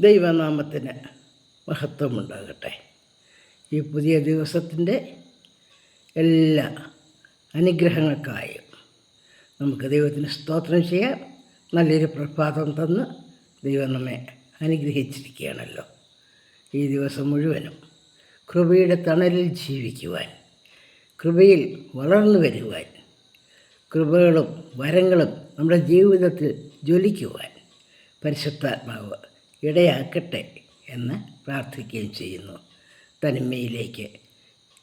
ദൈവനാമത്തിന് മഹത്വമുണ്ടാകട്ടെ. ഈ പുതിയ ദിവസത്തിന്റെ എല്ലാ അനുഗ്രഹങ്ങൾക്കായും നമുക്ക് ദൈവത്തിന് സ്തോത്രം ചെയ്യാം നല്ലൊരു പ്രഭാതം തന്ന് ദൈവം നമ്മെ അനുഗ്രഹിച്ചിരിക്കുകയാണല്ലോ. ഈ ദിവസം മുഴുവനും കൃപയുടെ തണലിൽ ജീവിക്കുവാൻ കൃപയിൽ വളർന്നു വരുവാൻ കൃപകളും വരങ്ങളും നമ്മുടെ ജീവിതത്തിൽ ജ്വലിക്കുവാൻ പരിശുദ്ധാത്മാവ് ഇടയാക്കട്ടെ എന്ന് പ്രാർത്ഥിക്കുകയും ചെയ്യുന്നു. തനിമയിലേക്ക്.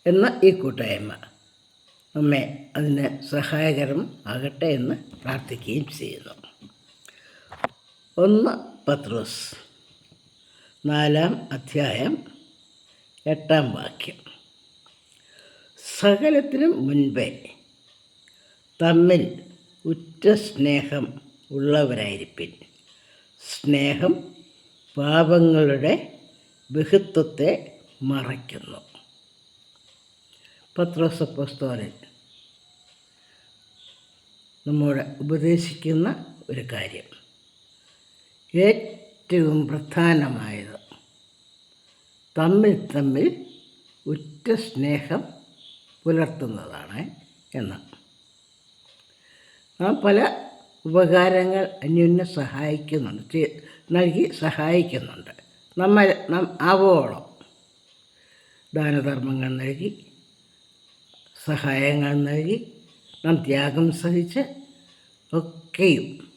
എന്ന ഈ കൂട്ടായ്മ നമ്മെ അതിന് സഹായകരം ആകട്ടെ എന്ന് പ്രാർത്ഥിക്കുകയും ചെയ്യുന്നു. ഒന്ന് പത്രോസ് നാലാം അധ്യായം എട്ടാം വാക്യം. സകലത്തിനും മുൻപേ തമ്മിൽ ഉറ്റ സ്നേഹം ഉള്ളവരായിരിപ്പിൻ. സ്നേഹം പാപങ്ങളുടെ ബഹുത്വത്തെ മറയ്ക്കുന്നു. പത്രോസപ്പോസ്തോലൻ നമ്മോട് ഉപദേശിക്കുന്ന ഒരു കാര്യം. ഏറ്റവും പ്രധാനമായത് തമ്മിൽ തമ്മിൽ ഉറ്റ സ്നേഹം പുലർത്തുന്നതാണ് എന്ന്. നാം പല ഉപകാരങ്ങൾ അന്യോന്യം സഹായിക്കുന്നുണ്ട്. നൽകി സഹായിക്കുന്നുണ്ട്. നമ്മൾ ആവോളം ദാനധർമ്മങ്ങൾ നൽകി സഹായങ്ങൾ നൽകി നാം ത്യാഗം സഹിച്ച് ഒക്കെയും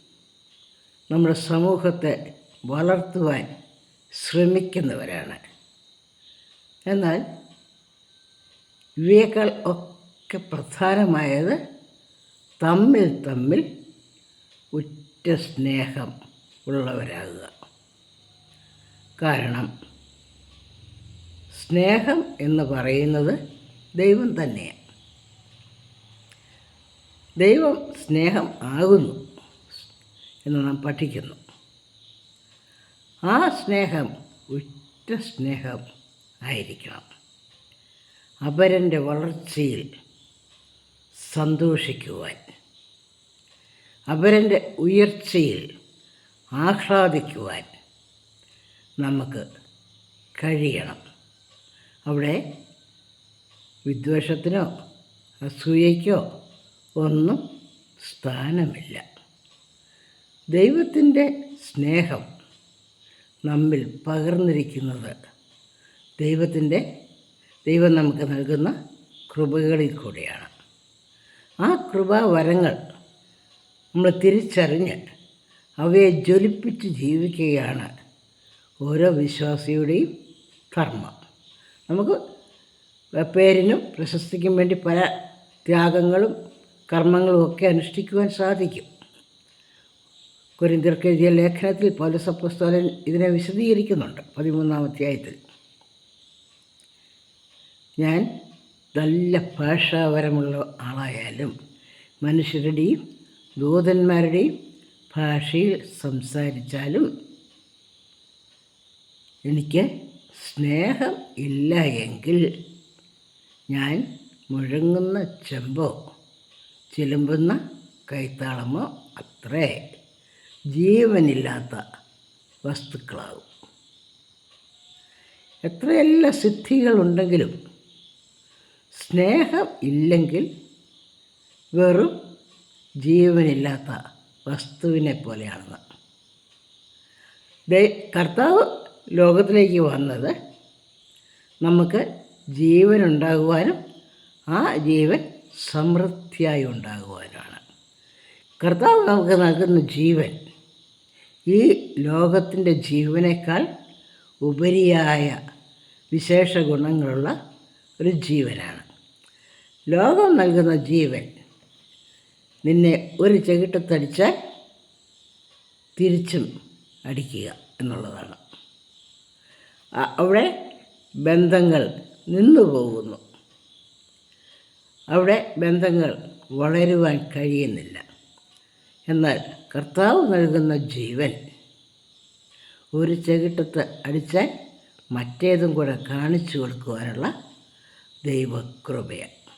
നമ്മുടെ സമൂഹത്തെ വളർത്തുവാൻ ശ്രമിക്കുന്നവരാണ്. എന്നാൽ ഇവയേക്കാൾ ഒക്കെ പ്രധാനമായത് തമ്മിൽ തമ്മിൽ ഉറ്റ സ്നേഹം. ഉള്ളവരാകുക. കാരണം സ്നേഹം എന്ന് പറയുന്നത് ദൈവം തന്നെയാണ് ദൈവം സ്നേഹം ആകുന്നു എന്ന് നാം പഠിക്കുന്നു. ആ സ്നേഹം ഉറ്റ സ്നേഹം ആയിരിക്കണം. അപരന്റെ വളർച്ചയിൽ സന്തോഷിക്കുവാൻ. അപരന്റെ ഉയർച്ചയിൽ ആഹ്ലാദിക്കുവാൻ നമുക്ക് കഴിയണം. അവിടെ വിദ്വേഷത്തിനോ അസൂയയ്ക്കോ ഒന്നും സ്ഥാനമില്ല. ദൈവത്തിന്റെ സ്നേഹം നമ്മിൽ പകർന്നിരിക്കുന്നത് ദൈവത്തിന്റെ ദൈവം നമുക്ക് നൽകുന്ന കൃപകളിൽ കൂടെയാണ്. ആ കൃപാവരങ്ങൾ നമ്മൾ തിരിച്ചറിഞ്ഞ് അവയെ ജ്വലിപ്പിച്ച് ജീവിക്കുകയാണ് ഓരോ വിശ്വാസിയുടെയും ധർമ്മം നമുക്ക് പേരിനും പ്രശസ്തിക്കും വേണ്ടി പല ത്യാഗങ്ങളും കർമ്മങ്ങളും ഒക്കെ അനുഷ്ഠിക്കുവാൻ സാധിക്കും. കുരിന്തിർക്ക് എഴുതിയ ലേഖനത്തിൽ പൗലസപ്പസ്തോലൻ ഇതിനെ വിശദീകരിക്കുന്നുണ്ട് പതിമൂന്നാം അധ്യായത്തിൽ. ഞാൻ നല്ല ഭാഷാപരമുള്ള ആളായാലും മനുഷ്യരുടെയും ദൂതന്മാരുടെയും ഭാഷയിൽ സംസാരിച്ചാലും എനിക്ക് സ്നേഹം ഇല്ല എങ്കിൽ ഞാൻ മുഴങ്ങുന്ന ചെമ്പോ ചിലമ്പുന്ന കൈത്താളമോ അത്രേ ജീവനില്ലാത്ത വസ്തുക്കളാകും എത്രയെല്ലാം സിദ്ധികളുണ്ടെങ്കിലും സ്നേഹം ഇല്ലെങ്കിൽ വെറും ജീവനില്ലാത്ത വസ്തുവിനെ പോലെയാണെന്ന്. കർത്താവ് ലോകത്തിലേക്ക് വന്നത് നമുക്ക് ജീവൻ ഉണ്ടാകുവാനും ആ ജീവൻ സമൃദ്ധിയായി ഉണ്ടാകുവാനാണ് കർത്താവ് നമുക്ക് നൽകുന്ന ജീവൻ ഈ ലോകത്തിന്റെ ജീവനേക്കാൾ ഉപരിയായ വിശേഷ ഗുണങ്ങളുള്ള ഒരു ജീവനാണ്. ലോകം നൽകുന്ന ജീവൻ നിന്നെ ഒരു ചെകിട്ടത്തടിച്ചാൽ തിരിച്ചും അടിക്കുക എന്നുള്ളതാണ്. അവിടെ ബന്ധങ്ങൾ നിന്നു പോകുന്നു. അവിടെ ബന്ധങ്ങൾ വളരുവാൻ കഴിയുന്നില്ല. എന്നാൽ കർത്താവ് നൽകുന്ന ജീവൻ ഒരു ചെകിട്ടത്ത് അടിച്ചാൽ മറ്റേതും കൂടെ കാണിച്ചു കൊടുക്കുവാനുള്ള ദൈവകൃപയാണ്.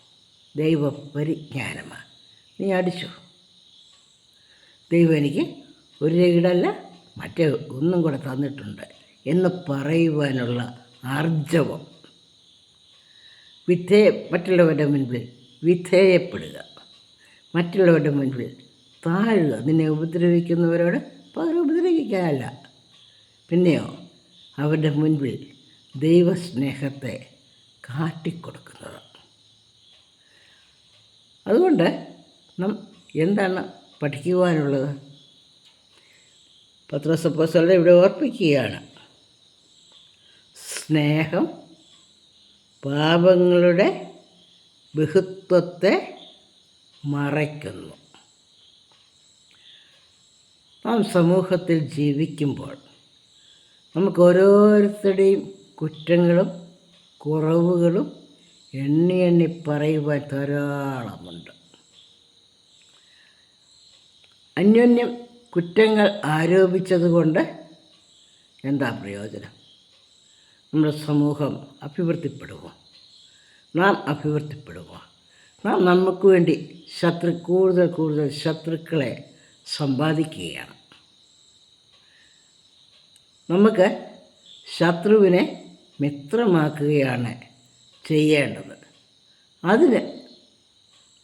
ദൈവപരിജ്ഞാനമാണ്. നീ അടിച്ചു. ദൈവം എനിക്ക് ഒരു രീടല്ല മറ്റേ ഒന്നും കൂടെ തന്നിട്ടുണ്ട് എന്ന് പറയുവാനുള്ള ആർജവം. വിധേയ മറ്റുള്ളവരുടെ മുൻപിൽ വിധേയപ്പെടുക. മറ്റുള്ളവരുടെ മുൻപിൽ താഴുക. നിന്നെ ഉപദ്രവിക്കുന്നവരോട് പകരം ഉപദ്രവിക്കാനല്ല. പിന്നെയോ അവരുടെ മുൻപിൽ ദൈവസ്നേഹത്തെ കാട്ടിക്കൊടുക്കുന്നത്. അതുകൊണ്ട് നം എന്താണ് പഠിക്കുവാനുള്ളത്? പത്രസപ്പോസളുടെ ഇവിടെ ഓർപ്പിക്കുകയാണ്. സ്നേഹം പാപങ്ങളുടെ ബഹുത്വത്തെ മറയ്ക്കുന്നു. നാം സമൂഹത്തിൽ ജീവിക്കുമ്പോൾ നമുക്ക് ഓരോരുത്തരുടെയും കുറ്റങ്ങളും കുറവുകളും എണ്ണി എണ്ണി പറയുവാൻ ധാരാളമുണ്ട്. അന്യോന്യം കുറ്റങ്ങൾ ആരോപിച്ചതുകൊണ്ട് എന്താ പ്രയോജനം? നമ്മുടെ സമൂഹം അഭിവൃദ്ധിപ്പെടുമോ? നാം അഭിവൃദ്ധിപ്പെടുമോ? നാം നമുക്ക് വേണ്ടി ശത്രു കൂടുതൽ കൂടുതൽ ശത്രുക്കളെ സമ്പാദിക്കുകയാണ്. നമുക്ക് ശത്രുവിനെ മിത്രമാക്കുകയാണ് ചെയ്യേണ്ടത്. അതിന്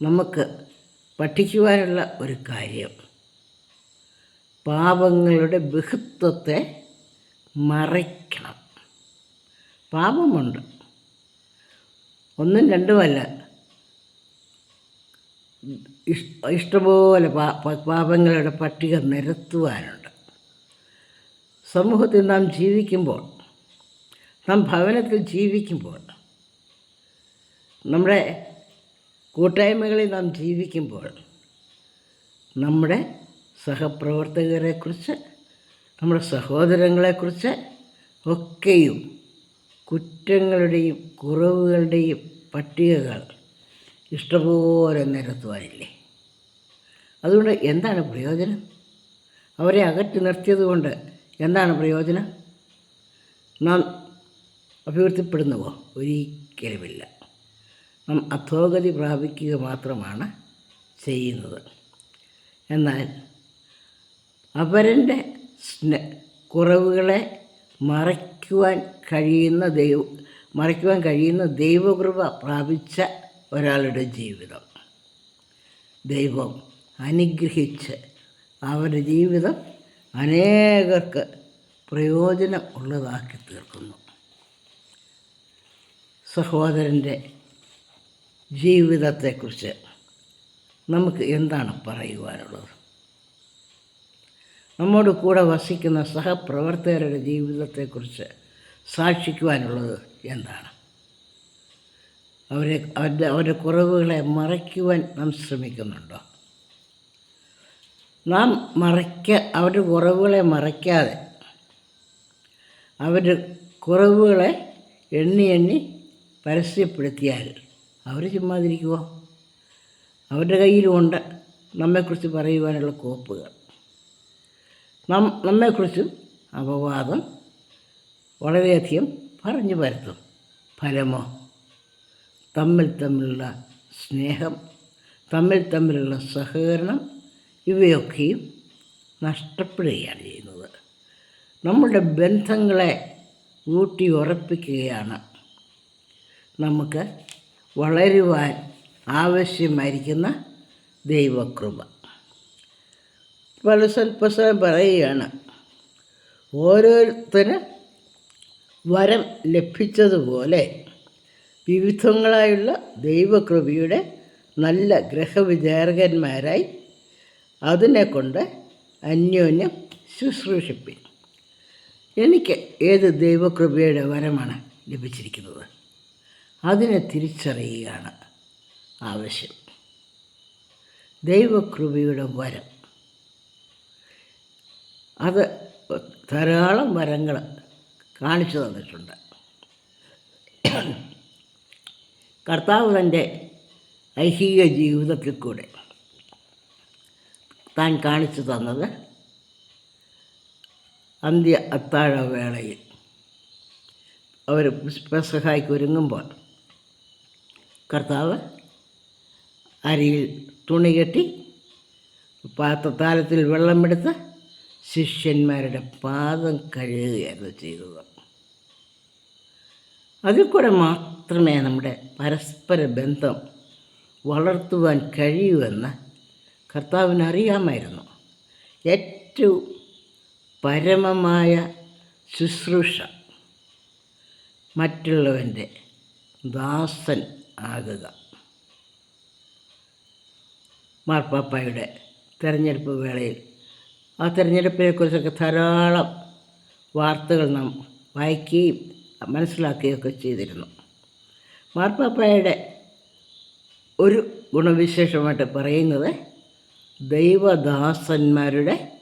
നമുക്ക് പഠിക്കുവാനുള്ള ഒരു കാര്യം പാപങ്ങളുടെ ബഹുത്വത്തെ മറയ്ക്കണം. പാപമുണ്ട്. ഒന്നും രണ്ടുമല്ല. ഇഷ്ടപോലെ പാപങ്ങളുടെ പട്ടിക നിരത്തുവാനുണ്ട്. സമൂഹത്തിൽ നാം ജീവിക്കുമ്പോൾ നാം ഭവനത്തിൽ ജീവിക്കുമ്പോൾ നമ്മുടെ കൂട്ടായ്മകളിൽ നാം ജീവിക്കുമ്പോൾ നമ്മുടെ സഹപ്രവർത്തകരെക്കുറിച്ച് നമ്മുടെ സഹോദരങ്ങളെക്കുറിച്ച് ഒക്കെയും കുറ്റങ്ങളുടെയും കുറവുകളുടെയും പട്ടികകൾ ഇഷ്ടംപോലെ നിരത്തുവാനില്ലേ? അതുകൊണ്ട് എന്താണ് പ്രയോജനം? അവരെ അകറ്റി നിർത്തിയതുകൊണ്ട് എന്താണ് പ്രയോജനം? നാം അഭിവൃദ്ധിപ്പെടുന്നുവോ? ഒരിക്കലുമില്ല. നാം അധോഗതി പ്രാപിക്കുക മാത്രമാണ് ചെയ്യുന്നത്. എന്നാൽ അവരന്റെ സ്നേ കുറവുകളെ മറയ്ക്കുവാൻ കഴിയുന്ന ദൈവ മറയ്ക്കുവാൻ കഴിയുന്ന ദൈവകൃപ പ്രാപിച്ച ഒരാളുടെ ജീവിതം. ദൈവം അനുഗ്രഹിച്ച് അവരുടെ ജീവിതം അനേകർക്ക് പ്രയോജനം ഉള്ളതാക്കി തീർക്കുന്നു. സഹോദരന്റെ ജീവിതത്തെക്കുറിച്ച് നമുക്ക് എന്താണ് പറയുവാനുള്ളത്? നമ്മോട് കൂടെ വസിക്കുന്ന സഹപ്രവർത്തകരുടെ ജീവിതത്തെക്കുറിച്ച് സാക്ഷിക്കുവാനുള്ളത് എന്താണ്? അവരെ അവരുടെ അവരുടെ കുറവുകളെ മറയ്ക്കുവാൻ നാം ശ്രമിക്കുന്നുണ്ടോ? നാം മറയ്ക്ക അവരുടെ കുറവുകളെ മറയ്ക്കാതെ അവരുടെ കുറവുകളെ എണ്ണി എണ്ണി പരസ്യപ്പെടുത്തിയാൽ അവർ ചുമ്മാതിരിക്കുമോ അവരുടെ കയ്യിലുമുണ്ട് നമ്മെക്കുറിച്ച് പറയുവാനുള്ള കോപ്പുകൾ. നം നമ്മെക്കുറിച്ചും അപവാദം വളരെയധികം പറഞ്ഞു പരത്തും ഫലമോ? തമ്മിൽ തമ്മിലുള്ള സ്നേഹം തമ്മിൽ തമ്മിലുള്ള സഹകരണം ഇവയൊക്കെയും നഷ്ടപ്പെടുകയാണ് ചെയ്യുന്നത്. നമ്മുടെ ബന്ധങ്ങളെ ഊട്ടി ഉറപ്പിക്കുകയാണ് നമുക്ക് വളരുവാൻ ആവശ്യമായിരിക്കുന്ന ദൈവകൃപ. പല സ്വൽപ്പസ്ഥലം പറയുകയാണ്. ഓരോരുത്തര് വരം ലഭിച്ചതുപോലെ വിവിധങ്ങളായുള്ള ദൈവകൃപയുടെ നല്ല ഗ്രഹവിചാരകന്മാരായി അതിനെ കൊണ്ട് അന്യോന്യം ശുശ്രൂഷിപ്പിൻ. എനിക്ക് ഏത് ദൈവകൃപയുടെ വരമാണ് ലഭിച്ചിരിക്കുന്നത്? അതിനെ തിരിച്ചറിയുകയാണ് ആവശ്യം. ദൈവകൃപയുടെ വരം അത് ധാരാളം വരങ്ങൾ കാണിച്ചു തന്നിട്ടുണ്ട്. കർത്താവ് തന്റെ ഐഹിക ജീവിതത്തിൽ കൂടെ താൻ കാണിച്ചു തന്നത് അന്ത്യ അത്താഴവേളയിൽ അവർ പെസഹായ്ക്ക് ഒരുങ്ങുമ്പോൾ കർത്താവ് അരിയിൽ തുണി കെട്ടി പാത്രത്താലത്തിൽ വെള്ളമെടുത്ത് ശിഷ്യന്മാരുടെ പാദം കഴുകുകയായിരുന്നു ചെയ്തത് അതിൽ കൂടെ മാത്രമേ നമ്മുടെ പരസ്പര ബന്ധം വളർത്തുവാൻ കഴിയൂവെന്ന് കർത്താവിന് അറിയാമായിരുന്നു ഏറ്റവും പരമമായ ശുശ്രൂഷ മറ്റുള്ളവന്റെ ദാസൻ ആകുക. മാർപ്പാപ്പായുടെ തെരഞ്ഞെടുപ്പ് വേളയിൽ ആ തിരഞ്ഞെടുപ്പിനെക്കുറിച്ചൊക്കെ ധാരാളം വാർത്തകൾ നാം വായിക്കുകയും മനസ്സിലാക്കുകയൊക്കെ ചെയ്തിരുന്നു. മാർപ്പാപ്പായുടെ ഒരു ഗുണവിശേഷമായിട്ട് പറയുന്നത് ദൈവദാസന്മാരുടെ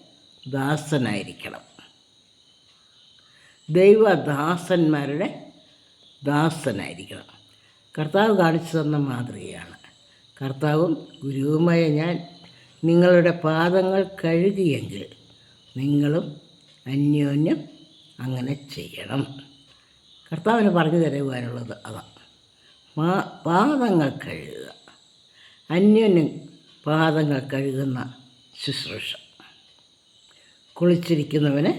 ദാസനായിരിക്കണം. ദൈവദാസന്മാരുടെ ദാസനായിരിക്കണം. കർത്താവ് കാണിച്ചു തന്ന മാതൃകയാണ്. കർത്താവും ഗുരുവുമായ ഞാൻ നിങ്ങളുടെ പാദങ്ങൾ കഴുകിയെങ്കിൽ നിങ്ങളും അന്യോന്യം അങ്ങനെ ചെയ്യണം. കർത്താവിന് പറഞ്ഞു തരുവാനുള്ളത് അതാണ് മാ പാദങ്ങൾ കഴുകുക. അന്യോന്യം പാദങ്ങൾ കഴുകുന്ന ശുശ്രൂഷ. കുളിച്ചിരിക്കുന്നവന്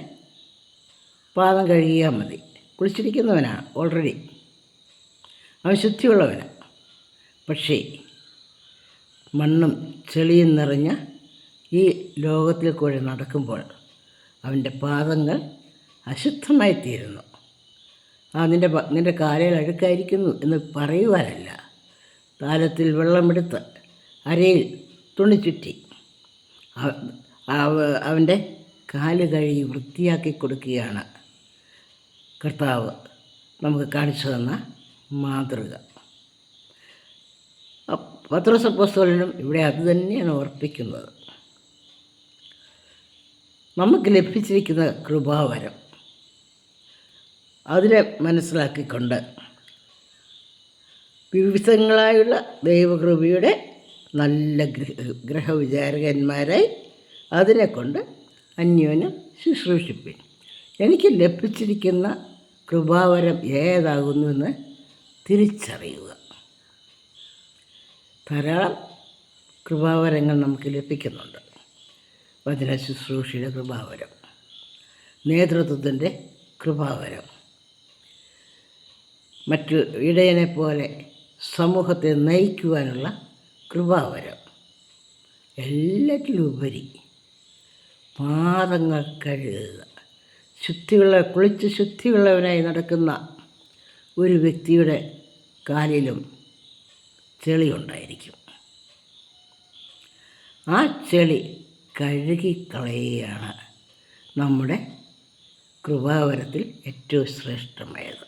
പാദം കഴുകിയാൽ മതി. കുളിച്ചിരിക്കുന്നവനാണ് ഓൾറെഡി അവൻ ശുദ്ധിയുള്ളവനാണ് പക്ഷേ മണ്ണും ചെളിയും നിറഞ്ഞ ഈ ലോകത്തിൽ കൂടെ നടക്കുമ്പോൾ അവന്റെ പാദങ്ങൾ അശുദ്ധമായിത്തീരുന്നു. ആ നിന്റെ നിന്റെ കാലയിൽ അഴുക്കായിരിക്കുന്നു എന്ന് പറയുവാനല്ല. താലത്തിൽ വെള്ളമെടുത്ത് അരയിൽ തുണി ചുറ്റി അവ- അവ- അവന്റെ കാൽ കഴുകി വൃത്തിയാക്കി കൊടുക്കുകയാണ്. കർത്താവ് നമുക്ക് കാണിച്ചു തന്ന മാതൃക. പത്രസപ്പോസ്തോലനും ഇവിടെ അത് തന്നെയാണ് ഓർപ്പിക്കുന്നത് നമുക്ക് ലഭിച്ചിരിക്കുന്ന കൃപാവരം അതിനെ മനസ്സിലാക്കിക്കൊണ്ട് വിവിധങ്ങളായുള്ള ദൈവകൃപയുടെ നല്ല ഗ്രഹ ഗ്രഹവിചാരകന്മാരായി അതിനെക്കൊണ്ട് അന്യോന്യം ശുശ്രൂഷിപ്പിൻ. എനിക്ക് ലഭിച്ചിരിക്കുന്ന കൃപാവരം ഏതാകുന്നുവെന്ന് തിരിച്ചറിയുക. ധാരാളം കൃപാവരങ്ങൾ നമുക്ക് ലഭിക്കുന്നുണ്ട്. വചന ശുശ്രൂഷയുടെ കൃപാവരം നേതൃത്വത്തിന്റെ കൃപാവരം. മറ്റു ഇടയനെ പോലെ സമൂഹത്തെ നയിക്കുവാനുള്ള കൃപാവരം. എല്ലാറ്റിലും ഉപരി പാദങ്ങൾ കഴുകുക. ശുദ്ധിയുള്ള കുളിച്ച് ശുദ്ധിയുള്ളവനായി നടക്കുന്ന ഒരു വ്യക്തിയുടെ കാലിലും ചെളിയുണ്ടായിരിക്കും. ആ ചെളി കഴുകിക്കളയുകയാണ് നമ്മുടെ കൃപാവരത്തിൽ ഏറ്റവും ശ്രേഷ്ഠമായത്.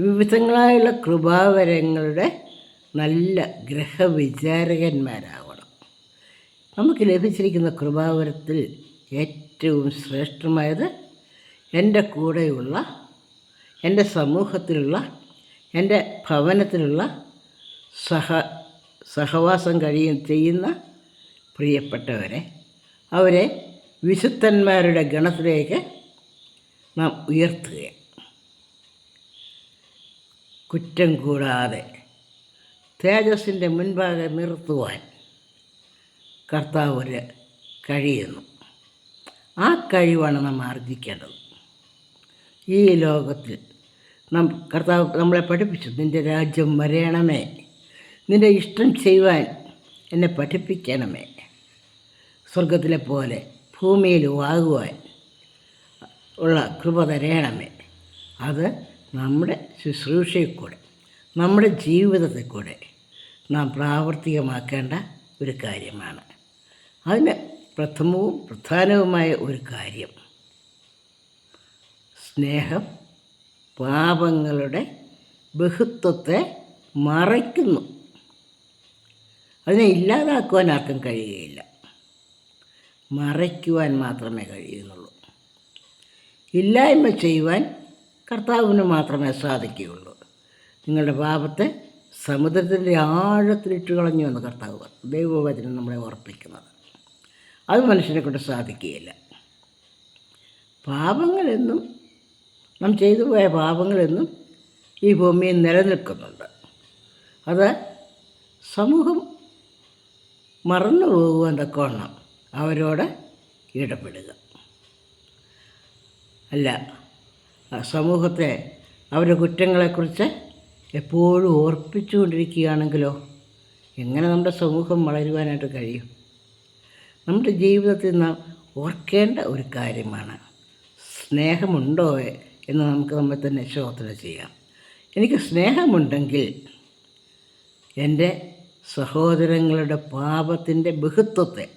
വിവിധങ്ങളായുള്ള കൃപാവരങ്ങളുടെ നല്ല ഗ്രഹവിചാരകന്മാരാവണം. നമുക്ക് ലഭിച്ചിരിക്കുന്ന കൃപാവരത്തിൽ ഏറ്റവും ശ്രേഷ്ഠമായത് എന്റെ കൂടെയുള്ള എന്റെ സമൂഹത്തിലുള്ള എന്റെ ഭവനത്തിലുള്ള സഹ സഹവാസം കഴിയും ചെയ്യുന്ന പ്രിയപ്പെട്ടവരെ അവരെ വിശുദ്ധന്മാരുടെ ഗണത്തിലേക്ക് നാം ഉയർത്തുക. കുറ്റം കൂടാതെ തേജസ്സിന്റെ മുൻപാകെ നിർത്തുവാൻ കർത്താവ് കഴിയുന്നു. ആ കഴിവാണ് നാം ആർജിക്കേണ്ടത്. ഈ ലോകത്തിൽ നാം കർത്താവ് നമ്മളെ പഠിപ്പിച്ചു നിന്റെ രാജ്യം വരയണമേ നിന്റെ ഇഷ്ടം ചെയ്യുവാൻ എന്നെ പഠിപ്പിക്കണമേ. സ്വർഗത്തിലെ പോലെ ഭൂമിയിൽ ആകുവാൻ ഉള്ള കൃപ തരയണമേ. അത് നമ്മുടെ ശുശ്രൂഷയിൽ നമ്മുടെ ജീവിതത്തിൽ കൂടെ നാം പ്രാവർത്തികമാക്കേണ്ട ഒരു കാര്യമാണ്. അതിന് പ്രഥമവും പ്രധാനവുമായ ഒരു കാര്യം സ്നേഹം പാപങ്ങളുടെ ബഹുത്വത്തെ മറയ്ക്കുന്നു. അതിനെ ഇല്ലാതാക്കുവാൻ ആർക്കും കഴിയുകയില്ല. മറയ്ക്കുവാൻ മാത്രമേ കഴിയുന്നുള്ളൂ. ഇല്ലായ്മ ചെയ്യുവാൻ കർത്താവിന് മാത്രമേ സാധിക്കുകയുള്ളൂ. നിങ്ങളുടെ പാപത്തെ സമുദ്രത്തിന്റെ ആഴത്തിലിട്ട് കളഞ്ഞു എന്ന് കർത്താവ്. ദൈവവചനം നമ്മളെ ഓർപ്പിക്കുന്നത്. അത് മനുഷ്യനെ കൊണ്ട് സാധിക്കുകയില്ല. പാപങ്ങളെന്നും നാം ചെയ്തു പോയ പാപങ്ങളെന്നും ഈ ഭൂമിയിൽ നിലനിൽക്കുന്നുണ്ട്. അത് സമൂഹം മറന്നു പോകുവാൻ തക്കവണ്ണം അവരോട് ഇടപെടുക. അല്ല സമൂഹത്തെ അവരുടെ കുറ്റങ്ങളെക്കുറിച്ച് എപ്പോഴും ഓർപ്പിച്ചുകൊണ്ടിരിക്കുകയാണെങ്കിലോ? എങ്ങനെ നമ്മുടെ സമൂഹം വളരുവാനായിട്ട് കഴിയും? നമ്മുടെ ജീവിതത്തിൽ നാം ഓർക്കേണ്ട ഒരു കാര്യമാണ് സ്നേഹമുണ്ടോ എന്ന് നമുക്ക് നമ്മെ തന്നെ ശോധന ചെയ്യാം. എനിക്ക് സ്നേഹമുണ്ടെങ്കിൽ എന്റെ സഹോദരങ്ങളുടെ പാപത്തിന്റെ ബഹുത്വത്തെ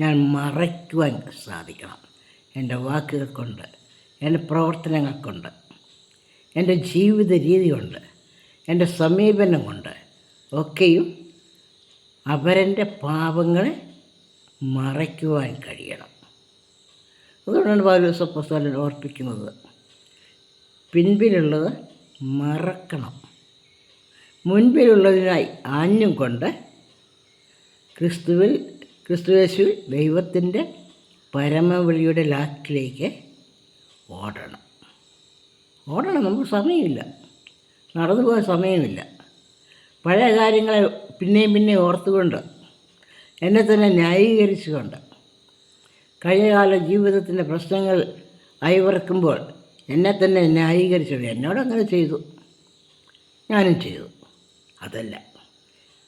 ഞാൻ മറയ്ക്കുവാൻ സാധിക്കണം. എന്റെ വാക്കുകൾ കൊണ്ട് എന്റെ പ്രവർത്തനങ്ങൾ കൊണ്ട് എന്റെ ജീവിത രീതി കൊണ്ട് എന്റെ സമീപനം കൊണ്ട് ഒക്കെയും അവരന്റെ പാപങ്ങളെ മറയ്ക്കുവാൻ കഴിയണം. അതുകൊണ്ടാണ് പൗലോസപ്പസ്തോലൻ ഓർപ്പിക്കുന്നത് പിൻപിലുള്ളത് മറക്കണം. മുൻപിലുള്ളതിനായി ആഞ്ഞും കൊണ്ട് ക്രിസ്തുവിൽ ക്രിസ്തുവേശുവിൽ ദൈവത്തിന്റെ പരമവിളിയുടെ ലാക്കിലേക്ക് ഓടണം. ഓടണം നമുക്ക് സമയമില്ല. നടന്നു പോകാൻ സമയമില്ല. പഴയ കാര്യങ്ങളെ പിന്നെയും പിന്നെയും ഓർത്തുകൊണ്ട് എന്നെ തന്നെ ന്യായീകരിച്ചുകൊണ്ട് കഴിഞ്ഞകാല ജീവിതത്തിന്റെ പ്രശ്നങ്ങൾ അയവിറക്കുമ്പോൾ എന്നെ തന്നെ ന്യായീകരിച്ചു എന്നോടങ്ങനെ ചെയ്തു. ഞാനും ചെയ്തു. അതല്ല.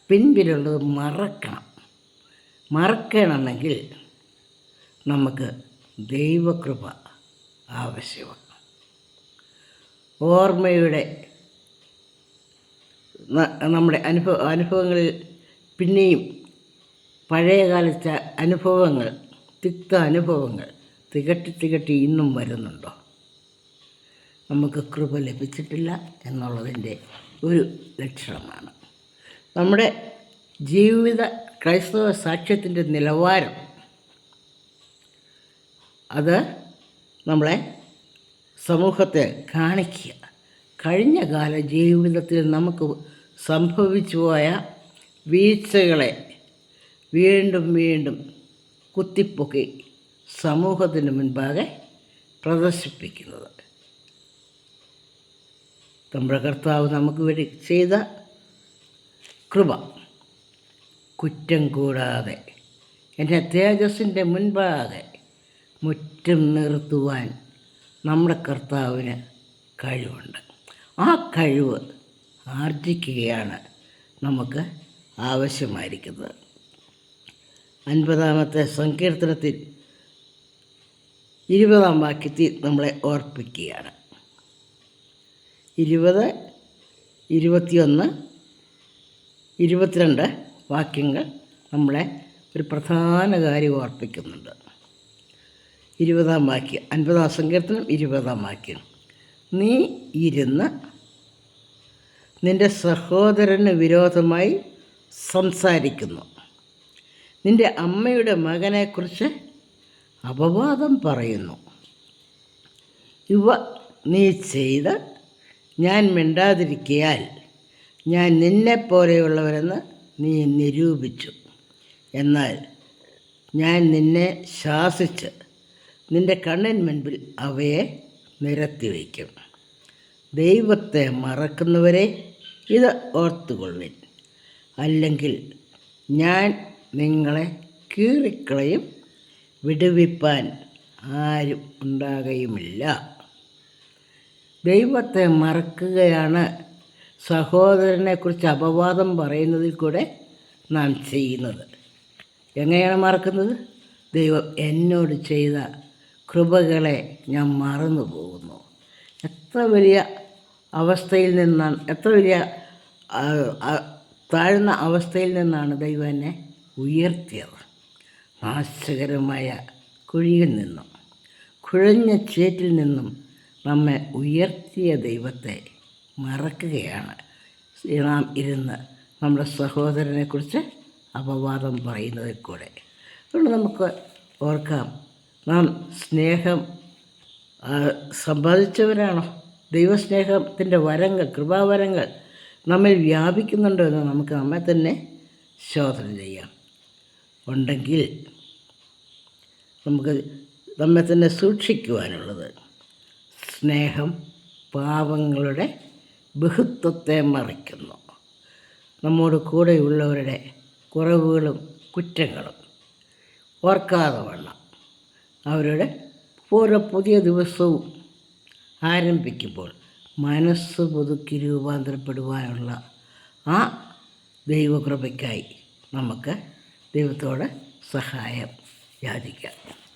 പിൻപിലുള്ളത് മറക്കണം. മറക്കണമെങ്കിൽ നമുക്ക് ദൈവകൃപ ആവശ്യമാണ്. ഓർമ്മയുടെ നമ്മുടെ അനുഭവ അനുഭവങ്ങളിൽ പിന്നെയും പഴയ കാലത്തെ അനുഭവങ്ങൾ തിക്ത അനുഭവങ്ങൾ തികട്ടി തികട്ടി ഇന്നും വരുന്നുണ്ടോ? നമുക്ക് കൃപ ലഭിച്ചിട്ടില്ല എന്നുള്ളതിന്റെ ഒരു ലക്ഷണമാണ്. നമ്മുടെ ജീവിത ക്രൈസ്തവ സാക്ഷ്യത്തിന്റെ നിലവാരം അത് നമ്മളെ സമൂഹത്തെ കാണിക്കുക. കഴിഞ്ഞ കാല ജീവിതത്തിൽ നമുക്ക് സംഭവിച്ചു പോയ വീഴ്ചകളെ വീണ്ടും വീണ്ടും കുത്തിപ്പൊക്കി സമൂഹത്തിന് മുൻപാകെ പ്രദർശിപ്പിക്കുന്നത്. നമ്മുടെ കർത്താവ് നമുക്ക് വേണ്ടി ചെയ്ത കൃപ. കുറ്റം കൂടാതെ എന്റെ തേജസ്സിന്റെ മുൻപാകെ മുറ്റം നിർത്തുവാൻ നമ്മുടെ കർത്താവിന് കഴിവുണ്ട്. ആ കഴിവ് ആർജിക്കുകയാണ് നമുക്ക് ആവശ്യമായിരിക്കുന്നത്. അൻപതാമത്തെ സങ്കീർത്തനത്തിൽ ഇരുപതാം വാക്യത്തിൽ നമ്മളെ ഓർപ്പിക്കുകയാണ്. ഇരുപത് ഇരുപത്തിയൊന്ന് ഇരുപത്തിരണ്ട് വാക്യങ്ങൾ നമ്മളെ ഒരു പ്രധാന കാര്യം ഓർപ്പിക്കുന്നുണ്ട്. ഇരുപതാം വാക്യം അൻപതാം സങ്കീർത്തനം ഇരുപതാം വാക്യം. നീ ഇരുന്ന് നിന്റെ സഹോദരന് വിരോധമായി സംസാരിക്കുന്നു. നിന്റെ അമ്മയുടെ മകനെക്കുറിച്ച് അപവാദം പറയുന്നു. ഇവ നീ ചെയ്ത് ഞാൻ മിണ്ടാതിരിക്കിയാൽ ഞാൻ നിന്നെപ്പോലെയുള്ളവരെന്ന് നീ നിരൂപിച്ചു. എന്നാൽ ഞാൻ നിന്നെ ശാസിച്ച് നിന്റെ കണ്ണിന് മുൻപിൽ അവയെ നിരത്തി വയ്ക്കും ദൈവത്തെ മറക്കുന്നവരെ ഇത് ഓർത്തുകൊള്ളി അല്ലെങ്കിൽ ഞാൻ നിങ്ങളെ കീറിക്കളയും വിടുവിപ്പാൻ ആരും ഉണ്ടാകുകയുമില്ല ദൈവത്തെ മറക്കുകയാണ്. സഹോദരനെക്കുറിച്ച് അപവാദം പറയുന്നതിൽ കൂടെ നാം ചെയ്യുന്നത്. എങ്ങനെയാണ് മറക്കുന്നത്? ദൈവം എന്നോട് ചെയ്ത കൃപകളെ ഞാൻ മറന്നു പോകുന്നു എത്ര വലിയ അവസ്ഥയിൽ നിന്നാണ് എത്ര വലിയ താഴ്ന്ന അവസ്ഥയിൽ നിന്നാണ് ദൈവം എന്നെ ഉയർത്തിയത്. നാശകരമായ കുഴിയിൽ നിന്നും കുഴഞ്ഞ ചേറ്റിൽ നിന്നും നമ്മെ ഉയർത്തിയ ദൈവത്തെ മറക്കുകയാണ്. നാം ഇരുന്ന് നമ്മുടെ സഹോദരനെക്കുറിച്ച് അപവാദം പറയുന്നതിൽ കൂടെ. അതുകൊണ്ട് നമുക്ക് ഓർക്കാം നാം സ്നേഹം സമ്പാദിച്ചവരാണോ? ദൈവസ്നേഹത്തിന്റെ വരങ്ങൾ കൃപാവരങ്ങൾ നമ്മിൽ വ്യാപിക്കുന്നുണ്ടോ എന്ന് നമുക്ക് നമ്മെ തന്നെ ശോധന ചെയ്യാം. ഉണ്ടെങ്കിൽ നമുക്ക് നമ്മെ തന്നെ സൂക്ഷിക്കുവാനുള്ളത് സ്നേഹം പാവങ്ങളുടെ ബഹുത്വത്തെ മറിക്കുന്നു. നമ്മോട് കൂടെയുള്ളവരുടെ കുറവുകളും കുറ്റങ്ങളും ഓർക്കാതെ വണ്ണം. അവരുടെ ഓരോ പുതിയ ദിവസവും ആരംഭിക്കുമ്പോൾ മനസ്സ് പുതുക്കി രൂപാന്തരപ്പെടുവാനുള്ള ആ ദൈവകൃപയ്ക്കായി നമുക്ക് ദൈവത്തോട് സഹായം യാചിക്കാം.